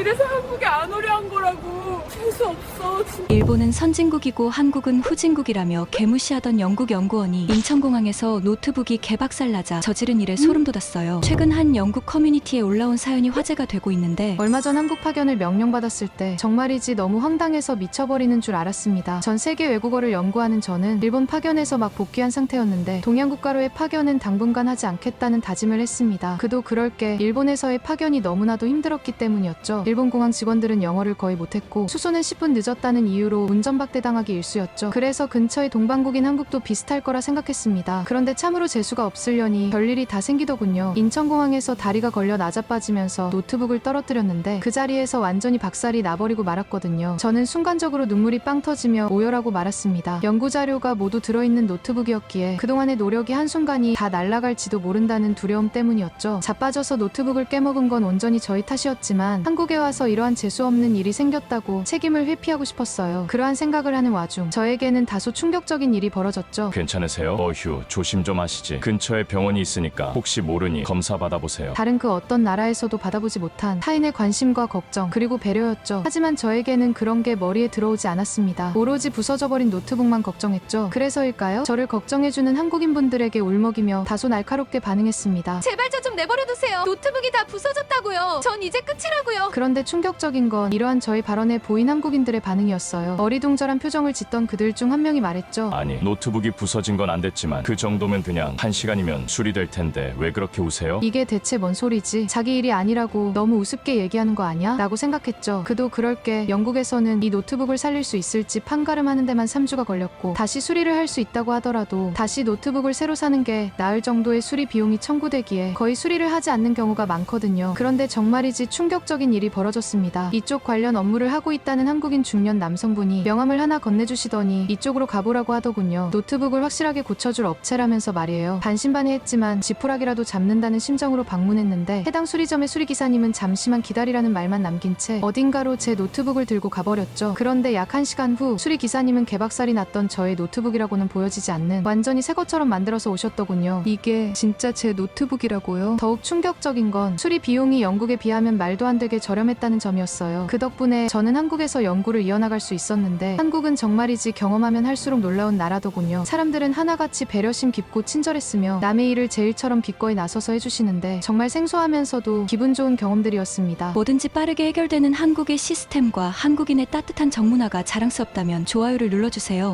이래서 한국에 안 오려 한 거라고. 재수 없어. 진짜. 일본은 선진국이고 한국은 후진국이라며 개무시하던 영국 연구원이 인천공항에서 노트북이 개박살나자 저지른 일에 소름 돋았어요. 최근 한 영국 커뮤니티에 올라온 사연이 화제가 되고 있는데 얼마 전 한국 파견을 명령받았을 때 정말이지 너무 황당해서 미쳐버리는 줄 알았습니다. 전 세계 외국어를 연구하는 저는 일본 파견에서 막 복귀한 상태였는데 동양 국가로의 파견은 당분간 하지 않겠다는 다짐을 했습니다. 그도 그럴 게 일본에서의 파견이 너무나도 힘들었기 때문이었죠. 일본 공항 직원들은 영어를 거의 못했고 수소는 10분 늦었다는 이유로 운전박대당하기 일쑤였죠. 그래서 근처의 동방국인 한국도 비슷할 거라 생각했습니다. 그런데 참으로 재수가 없으려니 별일이 다 생기더군요. 인천공항에서 다리가 걸려 나자빠지면서 노트북을 떨어뜨렸는데 그 자리에서 완전히 박살이 나버리고 말았거든요. 저는 순간적으로 눈물이 빵 터지며 오열하고 말았습니다. 연구 자료가 모두 들어있는 노트북이었기에 그동안의 노력이 한순간이 다 날아갈지도 모른다는 두려움 때문이었죠. 자빠져서 노트북을 깨먹은 건 온전히 저희 탓이었지만 한국 에 와서 이러한 재수 없는 일이 생겼다고 책임을 회피하고 싶었어요. 그러한 생각을 하는 와중 저에게는 다소 충격적인 일이 벌어졌죠. 괜찮으세요? 어휴, 조심 좀 하시지. 근처에 병원이 있으니까 혹시 모르니 검사 받아보세요. 다른 그 어떤 나라에서도 받아보지 못한 타인의 관심과 걱정 그리고 배려였죠. 하지만 저에게는 그런 게 머리에 들어오지 않았습니다. 오로지 부서져버린 노트북만 걱정했죠. 그래서일까요? 저를 걱정해주는 한국인분들에게 울먹이며 다소 날카롭게 반응했습니다. 제발 저 좀 내버려 두세요. 노트북이 다 부서졌다고요. 전 이제 끝이라고요. 그런 데 충격적인 건 이러한 저희 발언에 보인 한국인들의 반응이었어요. 어리둥절한 표정을 짓던 그들 중 한 명이 말했죠. 아니, 노트북이 부서진 건 안 됐지만 그 정도면 그냥 한 시간이면 수리될 텐데 왜 그렇게 우세요? 이게 대체 뭔 소리지? 자기 일이 아니라고 너무 우습게 얘기하는 거 아니야? 라고 생각했죠. 그도 그럴 게 영국에서는 이 노트북을 살릴 수 있을지 판가름하는 데만 3주가 걸렸고 다시 수리를 할 수 있다고 하더라도 다시 노트북을 새로 사는 게 나을 정도의 수리 비용이 청구되기에 거의 수리를 하지 않는 경우가 많거든요. 그런데 정말이지 충격적인 일이 벌어졌습니다. 이쪽 관련 업무를 하고 있다는 한국인 중년 남성분이 명함을 하나 건네주시더니 이쪽으로 가보라고 하더군요. 노트북을 확실하게 고쳐줄 업체라면서 말이에요. 반신반의했지만 지푸라기라도 잡는다는 심정으로 방문했는데 해당 수리점의 수리기사님은 잠시만 기다리라는 말만 남긴 채 어딘가로 제 노트북을 들고 가버렸죠. 그런데 약한 시간 후 수리기사님은 개박살이 났던 저의 노트북이라고는 보여지지 않는 완전히 새 것처럼 만들어서 오셨더군요. 이게 진짜 제 노트북이라고요? 더욱 충격적인 건 수리 비용이 영국에 비하면 말도 안 되게 저렴했다는 점이었어요. 그 덕분에 저는 한국에서 연구를 이어나갈 수 있었는데 한국은 정말이지 경험하면 할수록 놀라운 나라더군요. 사람들은 하나같이 배려심 깊고 친절했으며 남의 일을 제 일처럼 기꺼이 나서서 해주시는데 정말 생소하면서도 기분 좋은 경험들이었습니다. 뭐든지 빠르게 해결되는 한국의 시스템과 한국인의 따뜻한 정문화가 자랑스럽다면 좋아요를 눌러주세요.